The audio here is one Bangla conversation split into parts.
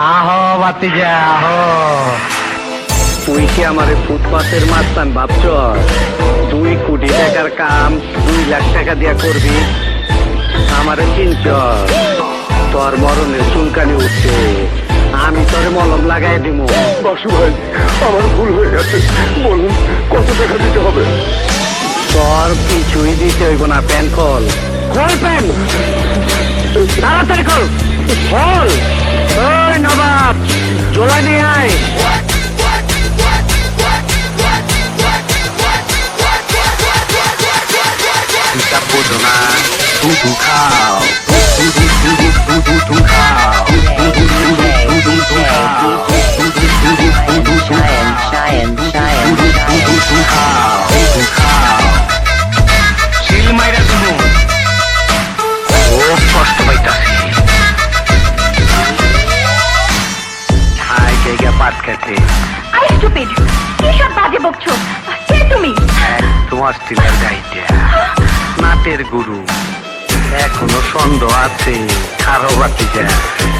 আহো বাতিজা আহো। তুই কি আমারে ফুটপাতের মাস্তান ভাবছ? দুই কোটি টাকার কাম দুই লাখ টাকা দিয়া করবি? আমারে চিনছ? তোর মরণের চুলকানি উঠছে। আমি তোরে মলম লাগাই দিব বাসু ভাই আমার ভুল হয়ে গেছে। বলুন কত টাকা দিতে হবে? তোর কিছুই দিতে হইব না প্যান কল কল প্যান! তাড়াতাড়ি কল কল up join me I จับปุ่นมาทุกทุกข้า স্টিলের গাইটা নাটের গুরু এখনও সন্দেহ আছে খারো বাতি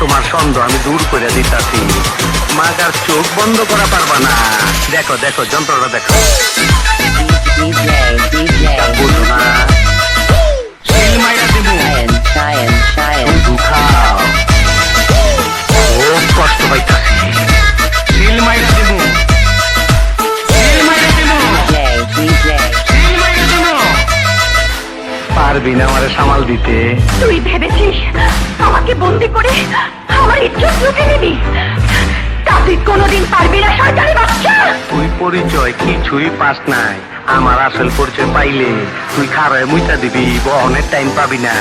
তোমার সন্দেহ আমি দূর করে দিতাছি। মাগার চোখ বন্ধ করা পারবা না। দেখো দেখো যন্ত্রটা দেখো। বুঝো না। শিল মাইরা পারবি না আমারে সামাল দিতে। তুই ভেবেছিস আমাকে বন্দি করে আমার ইজ্জত লুটে নিবি? তা তুই কোনোদিন পারবি না সরকারি বাচ্চা! তুই পরিচয় কিছুই পাস নাই আমার আসল পরিচয় পাইলে তুই খারায় মুইতা দিবি বহনের টাইম পাবি না।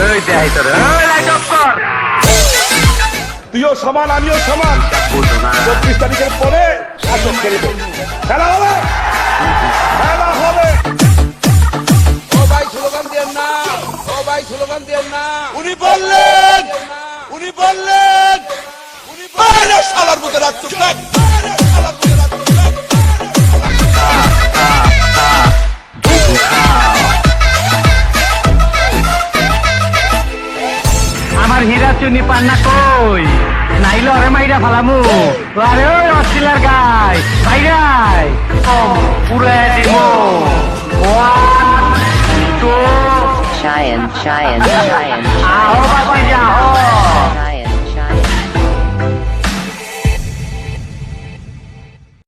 ওই দেখাই তোর লাইট অফ কর। তুইও সমান আমিও সমান। চব্বিশ তারিখের পরে শাসক খেলবে। খেলা হবে। খেলা উনি বললেন উনি বললেন উনি বললেন মতো রাখতো আমার হীরা চুনি পান্না কই? মাইরা ফালামু। আরে অস্ট্রেলিয়ার গাই giant, giant, giant.